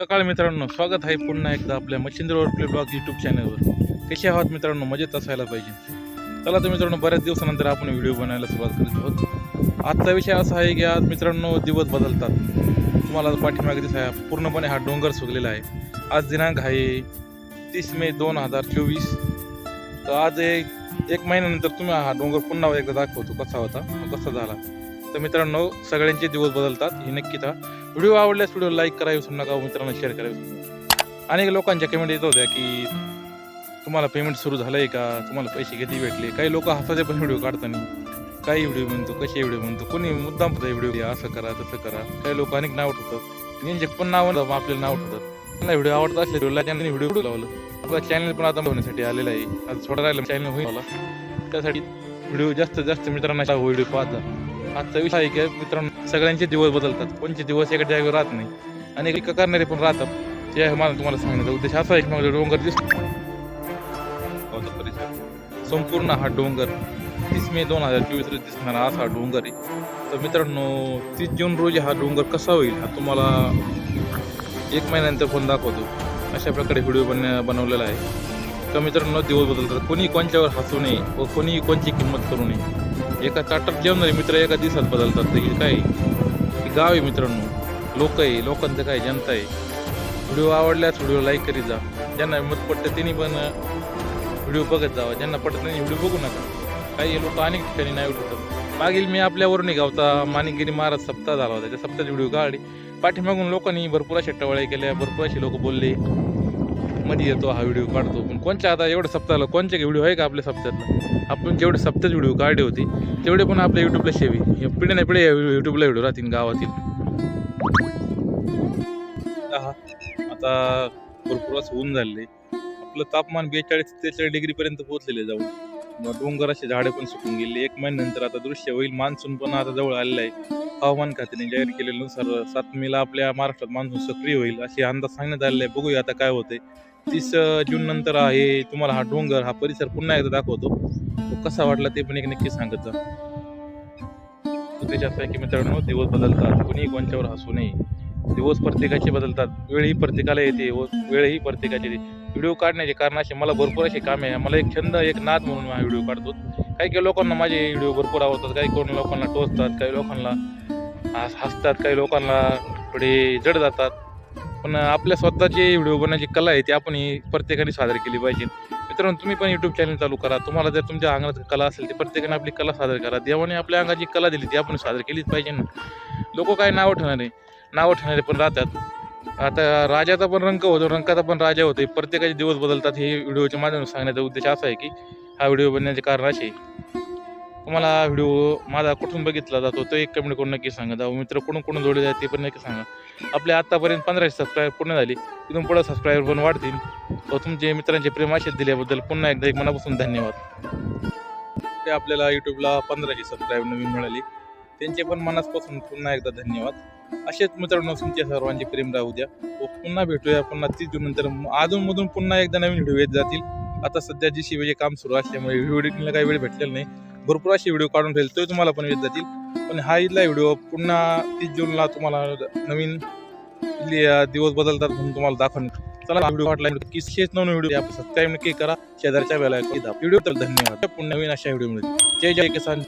सकाळ मित्रांनो स्वागत आहे पुन्हा एकदा आपल्या मच्छिंद्र प्ले ब्लॉग यूट्यूब चॅनलवर कसे आहात मित्रांनो? मजेत असायला पाहिजे. चला तर मित्रांनो बऱ्याच दिवसानंतर आपण व्हिडिओ बनायला सुरुवात करीत आहोत. आजचा विषय असा आहे की आज मित्रांनो दिवस बदलतात. तुम्हाला पाठीमागे दिसाय पूर्णपणे हा डोंगर सुकलेला आहे. आज दिनांक आहे तीस मे दोन हजार चोवीस. तर आज एक एक महिन्यानंतर तुम्ही हा डोंगर पुन्हा एकदा दाखवतो कसा होता कसा झाला. तर मित्रांनो सगळ्यांचे दिवस बदलतात. हे नक्कीच हा व्हिडिओ आवडल्यास व्हिडिओ लाईक करा विसरू नका मित्रांना शेअर करा विसरू नका अनेक लोकांच्या कमेंट येत होत्या की तुम्हाला पेमेंट सुरू झालं आहे का? तुम्हाला पैसे किती भेटले? काही लोक हसायचे पण व्हिडिओ काढताना. काही व्हिडिओ म्हणतो कसे व्हिडिओ म्हणतो? कोणी मुद्दाम व्हिडिओ असं करा तसं करा. काही लोक अनेक नाव ठेवतात. यांचे पण नाव आपल्याला नाव ठेवतात. त्यांना व्हिडिओ आवडत असले व्हिडिओला त्यांनी व्हिडिओ लावलं. आपला चॅनल पण आता होण्यासाठी आलेला आहे. आज थोडा राहिला चॅनल होईल. त्यासाठी व्हिडिओ जास्त जास्त मित्रांना व्हिडिओ पाहता आजचा विषय आहे की मित्रांनो सगळ्यांचे दिवस बदलतात. कोणचे दिवस एका जागेवर राहत नाही. आणि एका करणारे पण राहतात. ते आहे मला तुम्हाला सांगण्याचा उद्देश असा आहे की डोंगर दिसतो. संपूर्ण हा डोंगर तीस मे दोन हजार चोवीस रोजी दिसणारा असा हा डोंगर आहे. तर मित्रांनो तीस जून रोजी हा डोंगर कसा होईल हा तुम्हाला एक महिन्यानंतर फोन दाखवतो. अशा प्रकारे व्हिडिओ बन बनवलेला आहे. तर मित्रांनो दिवस बदलतात. कोणी कोणच्यावर हसू नये व कोणी कोणची किंमत करू नये. एका ताटात जेवणारे मित्र एका दिवसात बदलतात ते काय? गाव आहे मित्रांनो. लोक आहे लोकांचं काय जनता आहे. व्हिडिओ आवडल्यास व्हिडिओ लाईक करीत जा. ज्यांना मत पडतं त्यांनी पण व्हिडिओ बघत जावा. ज्यांना पडत नाही व्हिडिओ बघू नका. काही लोक अनेक ठिकाणी नाही उठवतात मागील मी आपल्यावरून गावता माणिकगिरी महाराज सप्ताह झाला होता. त्या सप्ताहाची व्हिडिओ काढ पाठीमागून लोकांनी भरपूर अशा टवळ्या केल्या भरपूर असे लोक बोलले. मध्ये येतो हा व्हिडिओ काढतो. पण कोणच्या आता एवढं सप्ताहाला कोणच्या व्हिडिओ आहे का आपल्या सप्त्यातला आपण जेवढे सप्त्यात व्हिडिओ काढले होते तेवढे पण आपल्या युट्यूबला शेवी हे नाही पिढे युट्यूबला व्हिडिओ राहतील गावातील. आता भरपूर असं ऊन झाले आपलं तापमान बेचाळीस तेचाळीस डिग्री पर्यंत पोहोचलेले जाऊन. मग डोंगर असे झाडे पण सुकून गेले. एक महिन्यानंतर आता दृश्य होईल. मान्सून पण आता जवळ आलेलं आहे. हवामान खात्याने जाहीर केलेल्यानुसार सात मेला आपल्या महाराष्ट्रात मान्सून सक्रिय होईल असे अंदाज सांगण्यात आलेले आहे. बघूया आता काय होते तीस जून नंतर आहे. तुम्हाला हा डोंगर हा परिसर पुन्हा एकदा दाखवतो. तो कसा वाटला ते पण एक नक्की सांगत जा. त्याच्यात आहे की मित्रांनो दिवस बदलतात. कोणी कोणच्यावर हसू नये. दिवस प्रत्येकाचे बदलतात. वेळही प्रत्येकाला येते. व वेळही प्रत्येकाची व्हिडिओ काढण्याचे कारण असे मला भरपूर असे काम आहे. मला एक छंद एक नाद म्हणून हा व्हिडिओ काढतो. काही काही लोकांना माझे व्हिडिओ भरपूर आवडतात. काही कोण लोकांना टोचतात काही लोकांना हस- हसतात काही लोकांना थोडे जड जातात. पण आपल्या स्वतःचे व्हिडिओ बनवण्याची कला आहे ती आपण ही प्रत्येकाने सादर केली पाहिजे. मित्रांनो तुम्ही पण यूट्यूब चॅनल चालू करा. तुम्हाला जर तुमच्या अंगात कला असेल ती प्रत्येकाने आपली कला सादर करा. देवाने आपल्या अंगाची कला दिली ती आपण सादर केलीच पाहिजे ना. लोक काय नावं ठेवणारे नावं ठेवणारे पण राहतात. आता राजाचा पण रंग होतो रंकाचा पण राजा होतो. प्रत्येकाचे दिवस बदलतात. हे व्हिडिओच्या माध्यमातून सांगण्याचा उद्देश असा आहे की हा व्हिडिओ बनण्याचे कारण असे तुम्हाला तुम्हाला व्हिडिओ माझा कुठून बघितला जातो तो एक कमेंट करून नक्की सांगा. जाऊ मित्र कुठून कुठून जोडले जाते ते पण नक्की सांगा. आपल्या आत्तापर्यंत पंधराशे सबस्क्राईबर पूर्ण झाली. तिथून पुढे सबस्क्राईबर पण वाढतील. तर तुमचे मित्रांचे प्रेम आशेत दिल्याबद्दल पुन्हा एकदा एक मनापासून धन्यवाद. ते आपल्याला यूट्यूबला पंधराशे सबस्क्राईबर नवीन मिळाली. त्यांचे पण मनापासून पुन्हा एकदा धन्यवाद. असेच मित्रांनो तुमच्या सर्वांचे प्रेम राहू द्या. व पुन्हा भेटूया पुन्हा तीस जून नंतर. अजून मधून पुन्हा एकदा नवीन व्हिडिओ येत जातील. आता सध्या जी शिवायचे काम सुरू असल्यामुळे व्हिडिओ एडिटिंगला काही वेळ भेटलेला नाही. भरपूर असे व्हिडिओ काढून ठेवले तो तुम्हाला पण येत जातील. पण हा इथला व्हिडिओ पुन्हा तीस जूनला तुम्हाला नवीन दिवस बदलतात म्हणून तुम्हाला दाखवून चला व्हिडिओ वाटला की नवीन व्हिडिओ सबस्क्राईब नक्की करा. शेजारच्या वेळेला व्हिडिओ तर धन्यवाद. पुन्हा नवीन अशा व्हिडिओ मिळतील जय जय किसान.